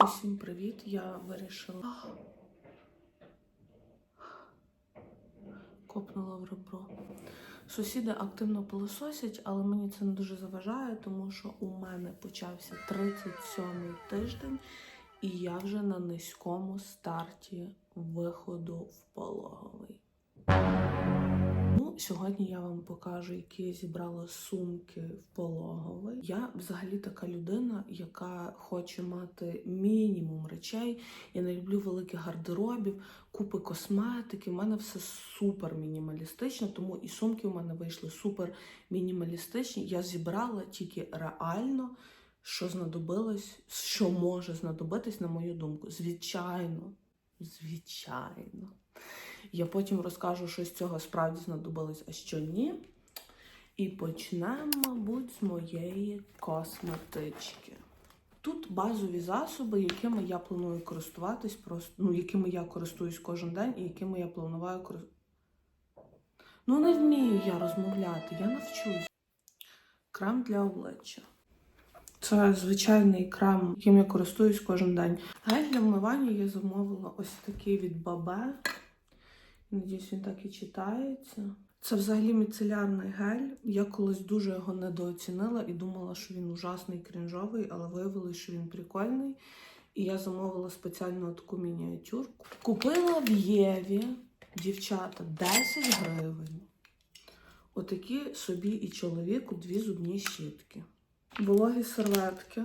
Усім привіт! Я вирішила. Копнула в ребро. Сусіди активно пилососять, але мені це не дуже заважає, тому що у мене почався 37-й тиждень, і я вже на низькому старті виходу в пологовий. Сьогодні я вам покажу, які я зібрала сумки в пологовий. Я взагалі така людина, яка хоче мати мінімум речей. Я не люблю великих гардеробів, купи косметики. У мене все супер мінімалістично, тому і сумки у мене вийшли супер мінімалістичні. Я зібрала тільки реально, що знадобилось, що може знадобитись, на мою думку. Звичайно, звичайно. Я потім розкажу, що з цього справді знадобилось, а що ні. І почнемо, мабуть, з моєї косметички. Тут базові засоби, якими я планую користуватись, просто, ну, якими я користуюсь кожен день і якими я планую користуватись. Ну, не вмію я розмовляти, я навчусь. Крем для обличчя. Це звичайний крем, яким я користуюсь кожен день. Гель для вмивання я замовила ось такий від Бабе. Надіюсь, він так і читається. Це взагалі міцелярний гель. Я колись дуже його недооцінила і думала, що він ужасний крінжовий, але виявилось, що він прикольний. І я замовила спеціально таку мініатюрку. Купила в Єві, дівчата, 10 гривень. Отакі собі і чоловіку дві зубні щітки. Вологі серветки.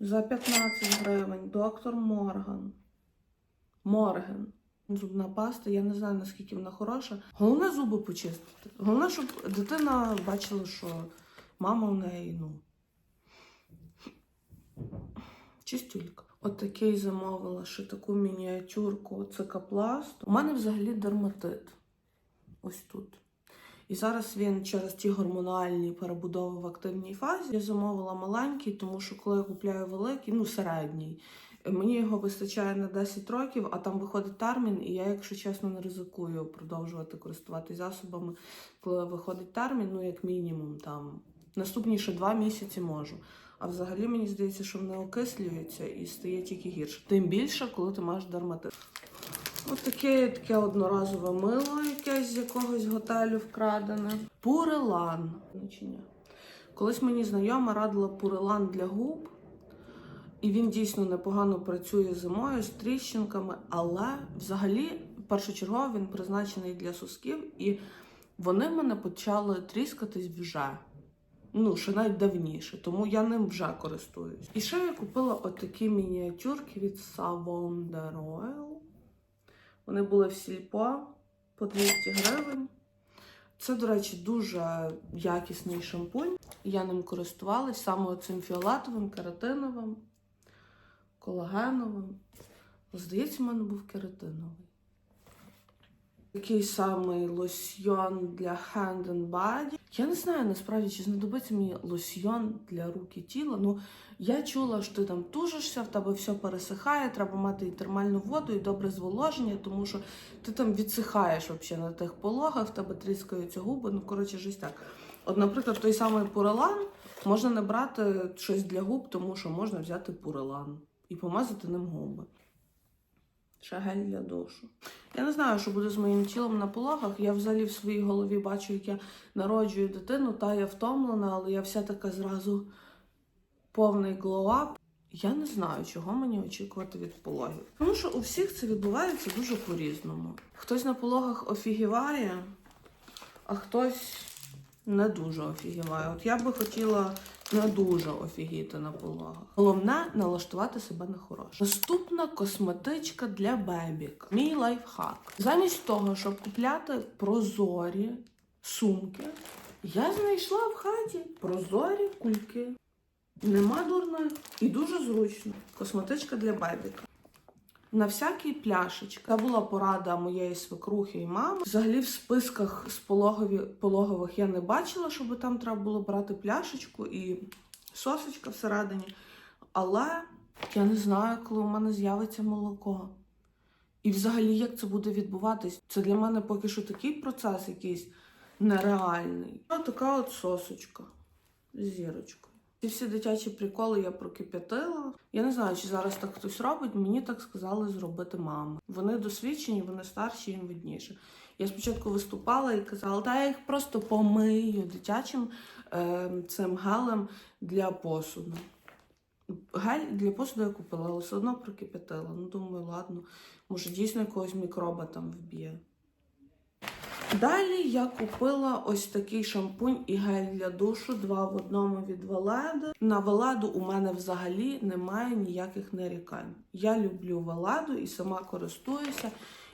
За 15 гривень. Доктор Морган. Морген. Зубна паста, я не знаю, наскільки вона хороша. Головне зуби почистити. Головне, щоб дитина бачила, що мама в неї, ну. Чистюлька. От такий замовила ще таку мініатюрку цикапласт. У мене взагалі дерматит. Ось тут. І зараз він через ті гормональні перебудови в активній фазі. Я замовила маленький, тому що коли я купляю великий, ну середній. Мені його вистачає на 10 років, а там виходить термін, і я, якщо чесно, не ризикую продовжувати користуватися засобами, коли виходить термін, ну як мінімум там наступні ще 2 місяці можу. А взагалі мені здається, що вони окислюються і стає тільки гірше. Тим більше, коли ти маєш дерматит. Ось таке, таке одноразове мило якесь з якогось готелю вкрадене. Пурелан. Колись мені знайома радила пурелан для губ. І він дійсно непогано працює зимою з тріщинками, але взагалі першочергово він призначений для сосків, і вони мене почали тріскатись вже. Ну, ще навіть давніше, тому я ним вже користуюсь. І ще я купила отакі мініатюрки від Savon Royal. Вони були в сільпо по 200 гривень. Це, до речі, дуже якісний шампунь. Я ним користувалась саме цим фіолетовим, кератиновим колагеновим. Здається, в мене був кератиновий. Такий самий лосьйон для hand and body. Я не знаю насправді, чи знадобиться мені лосьйон для рук і тіла. Ну, я чула, що ти там тужишся, в тебе все пересихає, треба мати і термальну воду, і добре зволоження, тому що ти там відсихаєш взагалі на тих пологах, в тебе тріскаються губи. Ну, коротше, жесть так. От, наприклад, той самий пурелан можна не брати щось для губ, тому що можна взяти пурелан і помазати ним губи. Ще гель для душу. Я не знаю, що буде з моїм тілом на пологах. Я взагалі в своїй голові бачу, як я народжую дитину, та я втомлена, але я вся така зразу повний глоуап. Я не знаю, чого мені очікувати від пологів. Тому що у всіх це відбувається дуже по-різному. Хтось на пологах офігіває, а хтось не дуже офігіває. От я би хотіла не дуже офігіти на пологах. Головне налаштувати себе на хороше. Наступна косметичка для бебік. Мій лайфхак. Замість того, щоб купляти прозорі сумки, я знайшла в хаті прозорі кульки. Нема дурної і дуже зручно. Косметичка для бебіка. На всякій пляшечці. Це була порада моєї свекрухи і мами. Взагалі в списках з пологові, пологових я не бачила, щоб там треба було брати пляшечку і сосочка всередині. Але я не знаю, коли у мене з'явиться молоко. І взагалі, як це буде відбуватись? Це для мене поки що такий процес якийсь нереальний. Ось така от сосочка з зірочкою. Ці всі дитячі приколи я прокип'ятила. Я не знаю, чи зараз так хтось робить. Мені так сказали зробити мама. Вони досвідчені, вони старші, їм видніше. Я спочатку виступала і казала, та я їх просто помию дитячим е, цим гелем для посуду. Гель для посуду я купила, але все одно прокип'ятила. Ну, думаю, ладно, може дійсно якогось мікроба там вб'є. Далі я купила ось такий шампунь і гель для душу, два в одному від Веледи. На Веледу у мене взагалі немає ніяких нарікань. Я люблю Веледу і сама користуюся.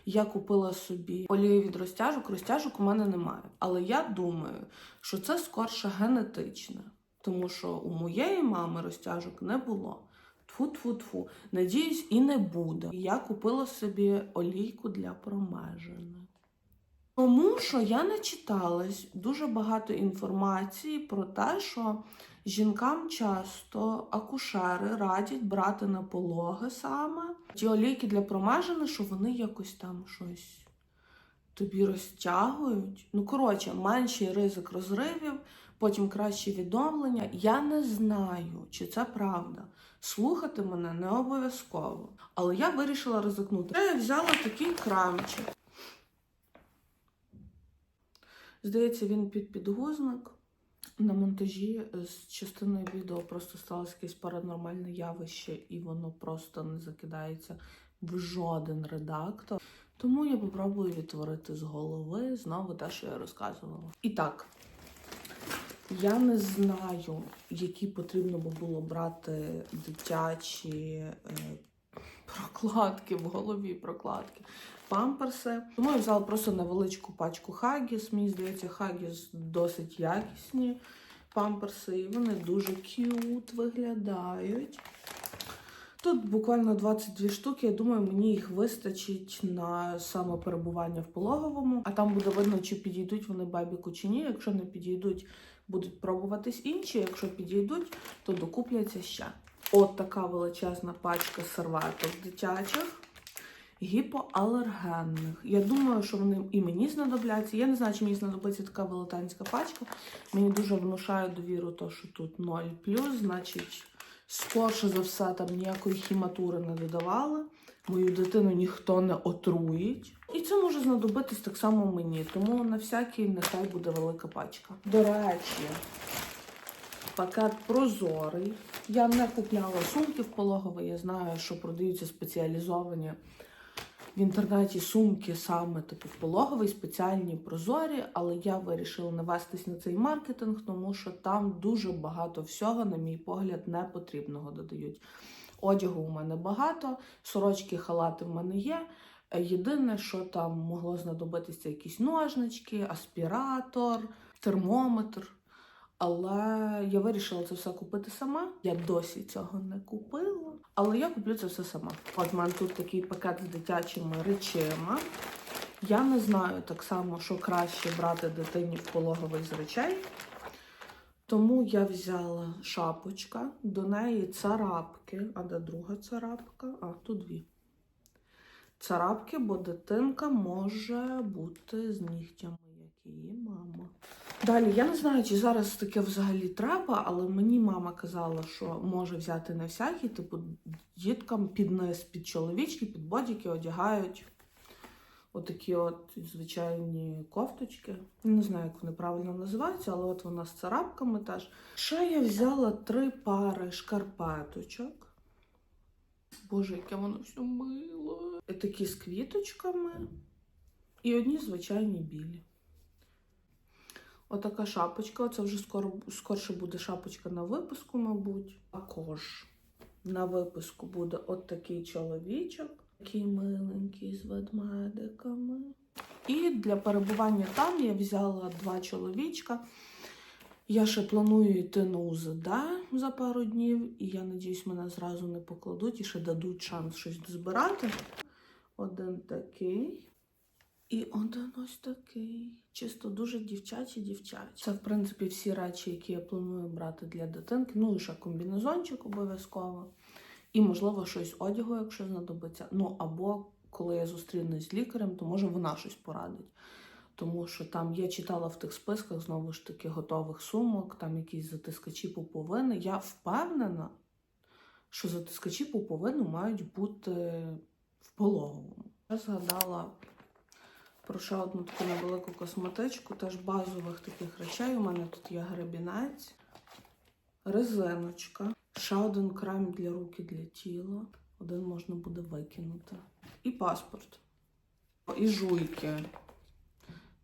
Я купила собі олію від розтяжок. Розтяжок у мене немає. Але я думаю, що це скорше генетичне, тому що у моєї мами розтяжок не було. Тфу-тфу-тфу. Надіюсь, і не буде. Я купила собі олійку для промежини. Тому що я не читалась дуже багато інформації про те, що жінкам часто акушери радять брати на пологи саме ті олійки для промежини, що вони якось там щось тобі розтягують. Ну, коротше, менший ризик розривів, потім краще відновлення. Я не знаю, чи це правда. Слухати мене не обов'язково. Але я вирішила ризикнути. Я взяла такий крамчик. Здається, він під підгузник. На монтажі з частиною відео просто сталося якесь паранормальне явище, і воно просто не закидається в жоден редактор. Тому я попробую відтворити з голови знову те, що я розказувала. І так, я не знаю, які потрібно би було брати дитячі е, прокладки в голові, прокладки памперси. Тому я взяла просто невеличку пачку Хагіс. Мені здається, Хагіс досить якісні памперси, і вони дуже к'ют виглядають. Тут буквально 22 штуки. Я думаю, мені їх вистачить на саме перебування в пологовому, а там буде видно, чи підійдуть вони бабіку чи ні. Якщо не підійдуть, будуть пробуватись інші. Якщо підійдуть, то докупляться ще. От така величезна пачка серветок дитячих гіпоалергенних. Я думаю, що вони і мені знадобляться. Я не знаю, чи мені знадобиться така велетенська пачка. Мені дуже внушає довіру, то, що тут 0 значить, скорше за все, там ніякої хіматури не додавали. Мою дитину ніхто не отруїть. І це може знадобитись так само мені. Тому на всякий нехай буде велика пачка. До речі, пакет прозорий. Я не купляла сумки в пологовий. Я знаю, що продаються спеціалізовані в інтернеті сумки саме типу в пологовий, спеціальні прозорі, але я вирішила навестись на цей маркетинг, тому що там дуже багато всього, на мій погляд, непотрібного додають. Одягу у мене багато, сорочки, халати в мене є. Єдине, що там могло знадобитися, якісь ножнички, аспіратор, термометр. Але я вирішила це все купити сама. Я досі цього не купила. Але я куплю це все сама. От в мене тут такий пакет з дитячими речима. Я не знаю так само, що краще брати дитині в пологовий з речей. Тому я взяла шапочка, до неї царапки. А де друга царапка? А, тут дві. Царапки, бо дитинка може бути з нігтями, як її мама. Далі, я не знаю, чи зараз таке взагалі треба, але мені мама казала, що може взяти не всякі, типу, діткам під низ, під чоловічки, під бодіки одягають отакі от звичайні кофточки. Не знаю, як вони правильно називаються, але от вона з царапками теж. Ще я взяла три пари шкарпеточок. Боже, яке воно все мило. Такі з квіточками. І одні звичайні білі. Отака шапочка. Це вже скоро скорше буде шапочка на випуску, мабуть. Також на випуску буде от такий чоловічок, такий миленький з ведмедиками. І для перебування там я взяла два чоловічка. Я ще планую йти на УЗД за пару днів, і я надіюсь, мене зразу не покладуть і ще дадуть шанс щось збирати. Один такий. І один ось такий. Чисто дуже дівчачі дівчачі. Це, в принципі, всі речі, які я планую брати для дитинки. Ну і ще комбінезончик обов'язково. І, можливо, щось одягу, якщо знадобиться. Ну, або коли я зустрінусь з лікарем, то може вона щось порадить. Тому що там я читала в тих списках знову ж таки готових сумок, там якісь затискачі пуповини. Я впевнена, що затискачі пуповини мають бути в пологовому. Я згадала про ще одну таку невелику косметичку, теж базових таких речей. У мене тут є гребінець, резиночка, ще один крем для рук і для тіла. Один можна буде викинути. І паспорт. І жуйки.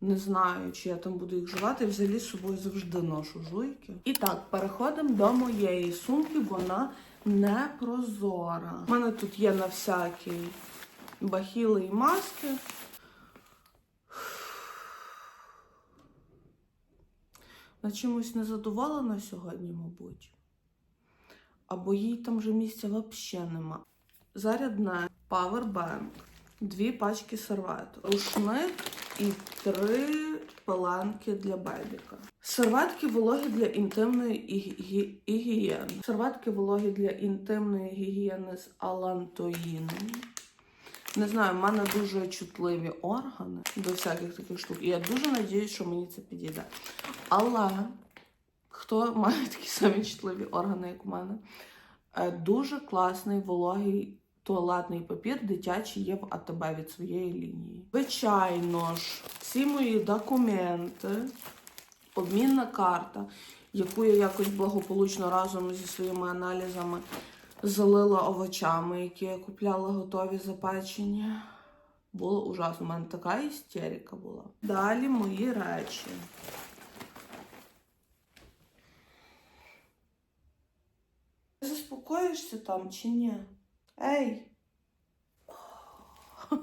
Не знаю, чи я там буду їх жувати. Взагалі з собою завжди ношу жуйки. І так, переходимо до моєї сумки. Вона не прозора. У мене тут є на всякий бахіли і маски. На чимось не задоволена сьогодні, мабуть. Або їй там вже місця взагалі нема. Зарядне павербанк, дві пачки серветок, рушник і три паланки для бебіка. Серветки вологі для інтимної і, гі- і гігієни. Серветки вологі для інтимної гігієни з алантоїном. Не знаю, в мене дуже чутливі органи до всяких таких штук. І я дуже надіюсь, що мені це підійде. Але хто має такі самі чутливі органи, як у мене, е, дуже класний вологий туалетний папір дитячий є в АТБ від своєї лінії. Звичайно ж, всі мої документи, обмінна карта, яку я якось благополучно разом зі своїми аналізами залила овочами, які я купляла готові запечені. Було ужасно. У мене така істерика була. Далі мої речі. Ти заспокоїшся там чи ні? Ей!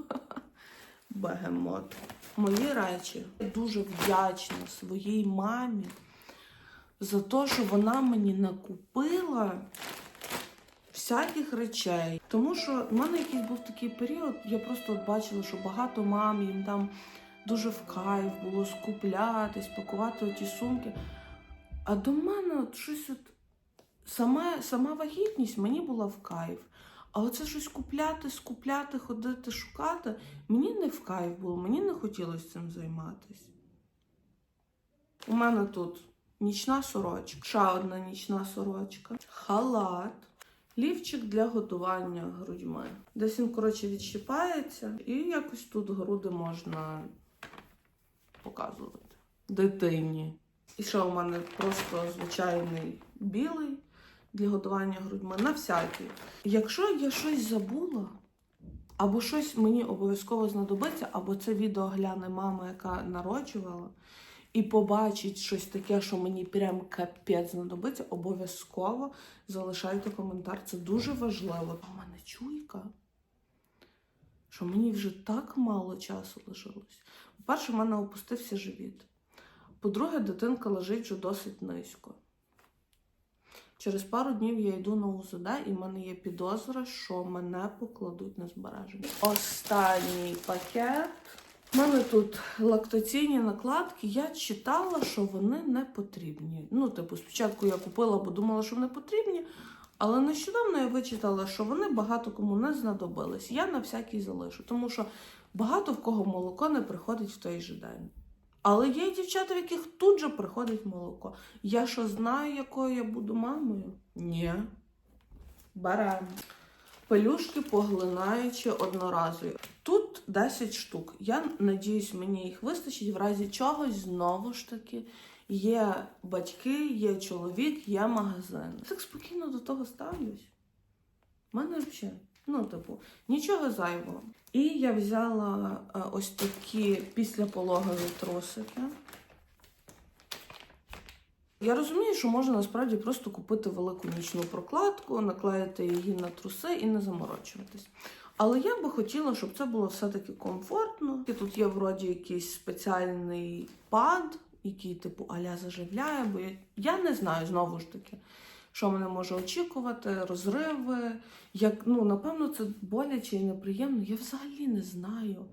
Бегемот. Мої речі. Я дуже вдячна своїй мамі за те, що вона мені накупила всяких речей. Тому що в мене якийсь був такий період, я просто бачила, що багато мам їм там дуже в кайф було скуплятись, пакувати ті сумки. А до мене от щось от сама, сама вагітність мені була в кайф. А оце щось купляти, скупляти, ходити, шукати, мені не в кайф було, мені не хотілося цим займатися. У мене тут нічна сорочка, ще одна нічна сорочка, халат, лівчик для готування грудьми. Десь він, коротше, відщипається, і якось тут груди можна показувати дитині. І ще у мене просто звичайний білий для готування грудьми на всякий. Якщо я щось забула, або щось мені обов'язково знадобиться, або це відео гляне мама, яка народжувала, і побачить щось таке, що мені прям капець знадобиться, обов'язково залишайте коментар. Це дуже важливо. У мене чуйка, що мені вже так мало часу лишилось. По-перше, в мене опустився живіт. По-друге, дитинка лежить вже досить низько. Через пару днів я йду на УЗД, і в мене є підозра, що мене покладуть на збереження. Останній пакет. У мене тут лактаційні накладки. Я читала, що вони не потрібні. Ну, типу, спочатку я купила, бо думала, що вони потрібні. Але нещодавно я вичитала, що вони багато кому не знадобились. Я на всякий залишу, тому що багато в кого молоко не приходить в той же день. Але є дівчата, в яких тут же приходить молоко. Я що знаю, якою я буду мамою? Ні. Беремо. Пелюшки поглинаючи одноразові. Тут 10 штук. Я надіюсь, мені їх вистачить. В разі чогось знову ж таки є батьки, є чоловік, є магазин. Так спокійно до того ставлюсь. У мене взагалі, ну, типу, нічого зайвого. І я взяла е, ось такі післяпологові трусики. Я розумію, що можна насправді просто купити велику нічну прокладку, наклеїти її на труси і не заморочуватись. Але я би хотіла, щоб це було все-таки комфортно. І тут є вроді якийсь спеціальний пад, який, типу, аля заживляє, бо я, я не знаю знову ж таки, що мене може очікувати, розриви. Як, ну, напевно, це боляче і неприємно. Я взагалі не знаю.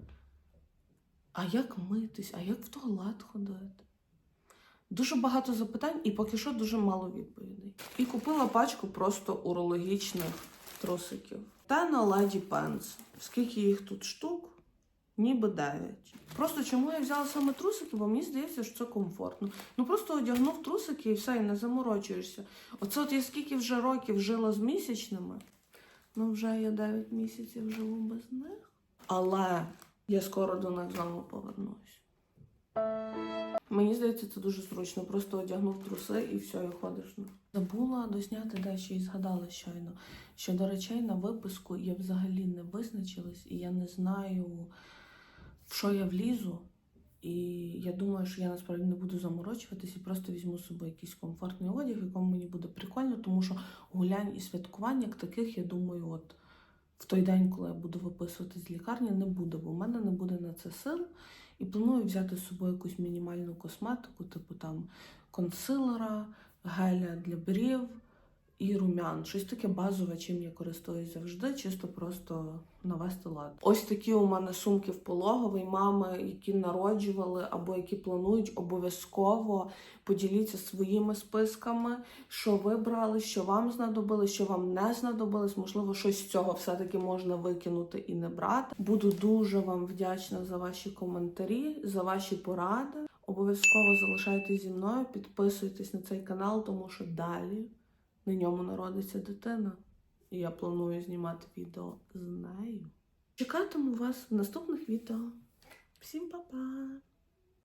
А як митись, а як в туалет ходити? Дуже багато запитань і поки що дуже мало відповідей. І купила пачку просто урологічних трусиків. Та на Lady Pants. Скільки їх тут штук? ніби 9. Просто чому я взяла саме трусики, бо мені здається, що це комфортно. Ну просто одягнув трусики і все, і не заморочуєшся. Оце от я скільки вже років жила з місячними, ну вже я 9 місяців живу без них. Але я скоро до них знову повернусь. Мені здається, це дуже зручно. Просто одягнув труси і все, і ходиш. Ну. Забула досняти дещо і згадала щойно, що до речей на виписку я взагалі не визначилась, і я не знаю, в що я влізу. І я думаю, що я насправді не буду заморочуватись і просто візьму з собою якийсь комфортний одяг, якому мені буде прикольно, тому що гулянь і святкувань як таких, я думаю, от в той день, коли я буду виписувати з лікарні, не буде, бо в мене не буде на це сил. І планую взяти з собою якусь мінімальну косметику, типу там консилера, геля для брів і румян. Щось таке базове, чим я користуюсь завжди, чисто просто навести лад. Ось такі у мене сумки в пологовий. Мами, які народжували або які планують, обов'язково поділіться своїми списками, що ви брали, що вам знадобилось, що вам не знадобилось. Можливо, щось з цього все-таки можна викинути і не брати. Буду дуже вам вдячна за ваші коментарі, за ваші поради. Обов'язково залишайтесь зі мною, підписуйтесь на цей канал, тому що далі на ньому народиться дитина. І я планую знімати відео з нею. Чекатиму вас в наступних відео. Всім па-па!